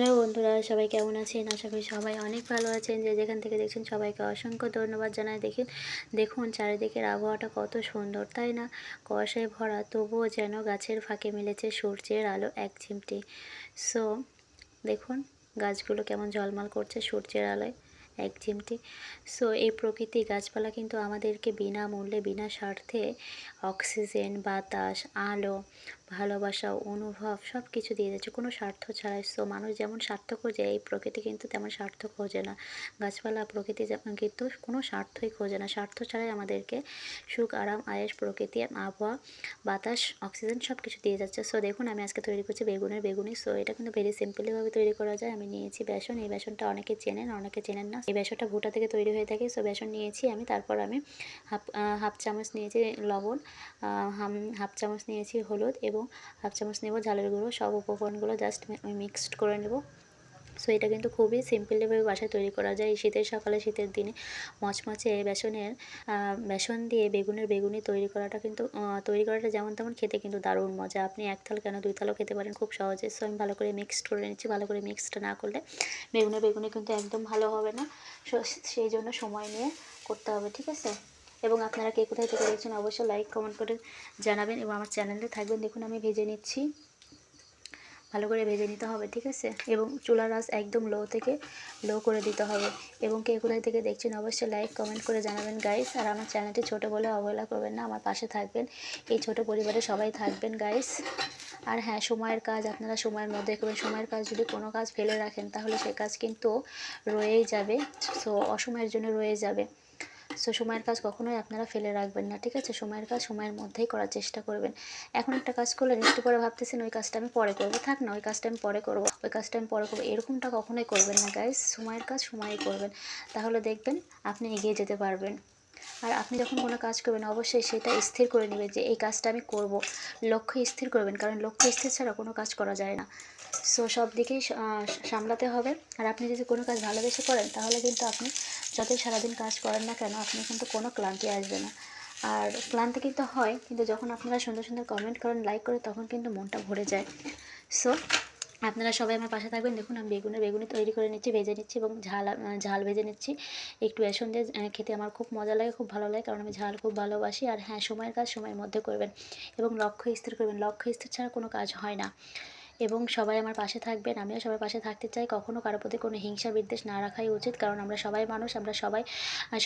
Hello বন্ধুরা, সবাই কেমন আছেন? আশা করি সবাই অনেক ভালো আছেন। যে যেখান থেকে দেখছেন সবাইকে অসংখ্য ধন্যবাদ জানাই। দেখেন, দেখুন চারিদিকের আবহাওয়াটা কত সুন্দর, তাই না? কুয়াশায় ভরা, তবুও যেন গাছের ফাঁকে মিলেছে সূর্যের আলো এক চিমটি সো দেখুন গাছগুলো কেমন ঝলমল করছে সূর্যের আলোয় এক চিমটি সো এই প্রকৃতি গাছপালা কিন্তু আমাদেরকে বিনামূল্যে, বিনা স্বার্থে অক্সিজেন, বাতাস, আলো ভালোবাসা, অনুভব সব কিছু দিয়ে যাচ্ছে কোনো স্বার্থ ছাড়াই। সো মানুষ যেমন স্বার্থ খোঁজে এই প্রকৃতি কিন্তু তেমন স্বার্থ খোঁজে না। গাছপালা, প্রকৃতি যেমন কিন্তু কোনো স্বার্থই খোঁজে না। স্বার্থ ছাড়াই আমাদেরকে সুখ, আরাম, আয়েস, প্রকৃতি, আবহাওয়া, বাতাস, অক্সিজেন সব কিছু দিয়ে যাচ্ছে। সো দেখুন, আমি আজকে তৈরি করছি বেগুনের বেগুনি। সো এটা কিন্তু ভেরি সিম্পলিভাবে তৈরি করা যায়। আমি নিয়েছি বেসন। এই বেসনটা অনেকে চেনেন অনেকে চেনেন না। এই বেসনটা ভুটা থেকে তৈরি হয়ে থাকে। সো বেসন নিয়েছি আমি। তারপর আমি হাফ হাফ চামচ নিয়েছি লবণ হাফ চামচ নিয়েছি হলুদ এবং হাফ চামচ নেব, ঝালের গুঁড়ো, সব উপকরণগুলো জাস্ট আমি মিক্সড করে নেব। সো এটা কিন্তু খুবই সিম্পলিভাবে বাসায় তৈরি করা যায়। শীতের সকালে, শীতের দিনে মচমচে বেসনের বেসন দিয়ে বেগুনের বেগুনি তৈরি করাটা কিন্তু তৈরি করাটা যেমন তেমন খেতে কিন্তু দারুণ মজা। আপনি এক থাল কেন দুই থালও খেতে পারেন খুব সহজে। সো আমি ভালো করে মিক্সড করে নিচ্ছি, ভালো করে মিক্সড না করলে বেগুনের বেগুনি কিন্তু একদম ভালো হবে না। সো সেই জন্য সময় নিয়ে করতে হবে, ঠিক আছে? এবং আপনারা কে কোথায় থেকে দেখছেন অবশ্যই লাইক কমেন্ট করে জানাবেন এবং আমার চ্যানেলে থাকবেন। দেখুন, আমি ভেজে নিচ্ছি। ভালো করে ভেজে নিতে হবে, ঠিক আছে? এবং চুলার আঁচ একদম লো থেকে লো করে দিতে হবে। এবং কে কোথায় থেকে দেখছেন অবশ্যই লাইক কমেন্ট করে জানাবেন গাইস আর আমার চ্যানেলটি ছোটো বলে অবহেলা করবেন না, আমার পাশে থাকবেন। এই ছোট পরিবারে সবাই থাকবেন গাইস আর হ্যাঁ সময়ের কাজ, আপনারা সময়ের মধ্যে করবেন। সময়ের কাজ যদি কোনো কাজ ফেলে রাখেন, তাহলে সে কাজ কিন্তু রয়েই যাবে। সো অসময়ের জন্য রয়ে যাবে। সো সময়ের কাজ কখনোই আপনারা ফেলে রাখবেন না, ঠিক আছে? সময়ের কাজ সময়ের মধ্যেই করার চেষ্টা করবেন। এখন একটা কাজ করলেন, একটু পরে ভাবতেছেন ওই কাজটা আমি পরে করব। থাক না, ওই কাজটা আমি পরে করব, ওই কাজটা আমি পরে করব। এরকমটা কখনোই করবেন না গাইজ সময়ের কাজ সময়ই করবেন। তাহলে দেখবেন আপনি এগিয়ে যেতে পারবেন। আর আপনি যখন কোনো কাজ করবেন, অবশ্যই সেটা স্থির করে নেবেন যে, এই কাজটা আমি করব। লক্ষ্য স্থির করবেন, কারণ লক্ষ্য স্থির ছাড়া কোনো কাজ করা যায় না। সো সব দিকেই সামলাতে হবে। আর আপনি যদি কোনো কাজ ভালোবেসে করেন, তাহলে কিন্তু আপনি যতই সারাদিন কাজ করেন না কেন আপনি কিন্তু কোনো ক্লান্তি আসবে না। আর ক্লান্তি কিন্তু হয়, কিন্তু যখন আপনারা সুন্দর সুন্দর কমেন্ট করেন লাইক করে তখন কিন্তু মনটা ভরে যায়। সো আপনারা সবাই আমার পাশে থাকবেন। দেখুন, আমি বেগুনে বেগুনি তৈরি করে নিচ্ছি, ভেজে নিচ্ছি এবং ঝাল ঝাল ভেজে নিচ্ছি। একটু বেসন দিয়ে খেতে আমার খুব মজা লাগে, খুব ভালো লাগে, কারণ আমি ঝাল খুব ভালোবাসি। আর হ্যাঁ সময়ের কাজ সময়ের মধ্যে করবেন এবং লক্ষ্য স্থির করবেন। লক্ষ্য স্থির ছাড়া কোনো কাজ হয় না। এবং সবাই আমার পাশে থাকবেন। আমিও সবার পাশে থাকতে চাই। কখনও কারোর প্রতি কোনো হিংসা বিদ্বেষ না রাখাই উচিত, কারণ আমরা সবাই মানুষ, আমরা সবাই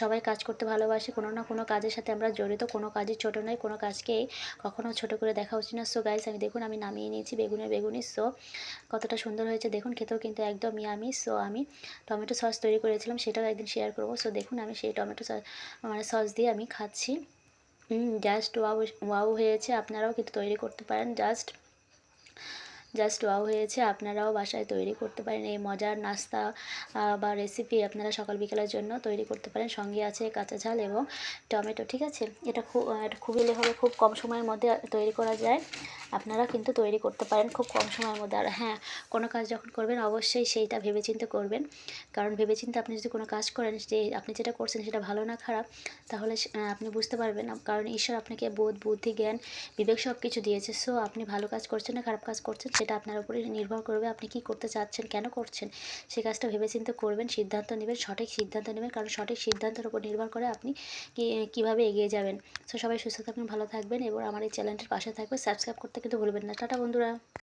সবাই কাজ করতে ভালোবাসি। কোনো না কোনো কাজের সাথে আমরা জড়িত, কোনো কাজই ছোটো নয়, কোনো কাজকেই কখনও ছোট করে দেখা উচিত না। সো গাইস আমি দেখুন, আমি নামিয়ে নিয়েছি বেগুনের বেগুনি। সো কতটা সুন্দর হয়েছে। দেখুন, খেতেও কিন্তু একদম ইয়ামি সো আমি টমেটো সস তৈরি করেছিলাম, সেটাও একদিন শেয়ার করব। সো দেখুন, আমি সেই টমেটো সস মানে সস দিয়ে আমি খাচ্ছি। জাস্ট ওয়াও ওয়াও হয়েছে। আপনারাও কিন্তু তৈরি করতে পারেন। জাস্ট জাস্ট ওয়াও হয়েছে। আপনারাও বাসায় তৈরি করতে পারেন। এই মজার নাস্তা বা রেসিপি আপনারা সকাল বিকালের জন্য তৈরি করতে পারেন। সঙ্গে আছে কাঁচা ঝাল এবং টমেটো, ঠিক আছে? এটা খুব এটা খুবই হবে। খুব কম সময়ের মধ্যে তৈরি করা যায়। আপনারা কিন্তু তৈরি করতে পারেন খুব কম সময়ের মধ্যে। আর হ্যাঁ কোনো কাজ যখন করবেন, অবশ্যই সেইটা ভেবেচিন্তে করবেন। কারণ ভেবেচিন্তে আপনি যদি কোনো কাজ করেন, যে আপনি যেটা করছেন সেটা ভালো না খারাপ, তাহলে আপনি বুঝতে পারবেন কারণ ঈশ্বর আপনাকে বোধ, বুদ্ধি, জ্ঞান, বিবেক সব কিছু দিয়েছে। সো আপনি ভালো কাজ করছেন না, খারাপ কাজ করছেন, সেটা আপনার উপরে নির্ভর করবে আপনি কি করতে চাচ্ছেন, কেন করছেন। সেই কাজটা ভেবেচিন্তে করবেন, সিদ্ধান্ত নেবেন, সঠিক সিদ্ধান্ত নেবেন। কারণ সঠিক সিদ্ধান্তের উপর নির্ভর করে আপনি কীভাবে এগিয়ে যাবেন। সো সবাই সুস্থ থাকবেন, ভালো থাকবেন এবং আমার এই চ্যানেলটির পাশে থাকবে সাবস্ক্রাইব করতে কিন্তু ভুলবেন না। টাটা বন্ধুরা।